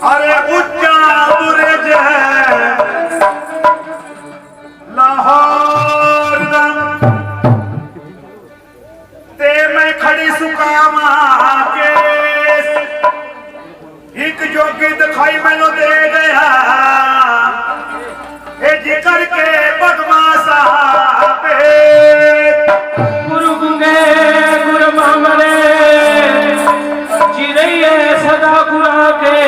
अरे ऊंचा बुरज है लाहौर ते मैं खड़ी सुकामा के ਇੱਕ ਜੋਗੀ ਦਿਖਾਈ ਮੈਨੂੰ ਦੇ ਗਿਆ। ਇਹ ਜ਼ਿਕਰ ਕੇ ਬਦਮਾ ਸਾਹਿਬ ਗੁਰੂ ਗੁੰਗੇ, ਗੁਰੂ ਮਾਮਰੇ ਜਿਰੇ ਸਦਾ ਗੁਰਾ ਕੇ।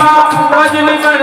रजनीगढ़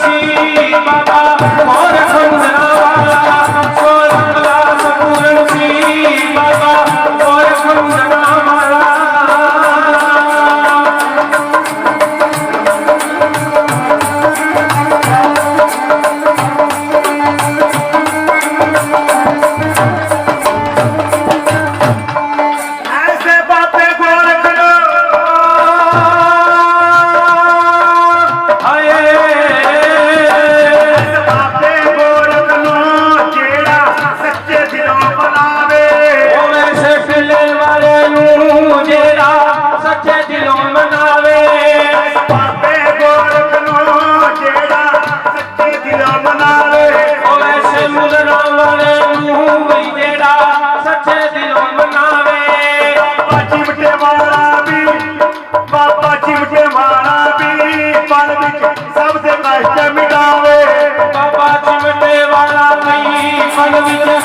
ਮਾਣਾ ਵੀ ਬਾਬਾ ਚਿਵਟੇ ਮਾਣਾ ਵੀ ਪਲ ਵਿੱਚ ਸਭ ਦੇ ਕਸ਼ਟ ਮਿਟਾਵੇ ਬਾਬਾ ਚਿਵਟੇ ਵਾਲਾ ਨਹੀਂ ਮਨ ਵਿੱਚ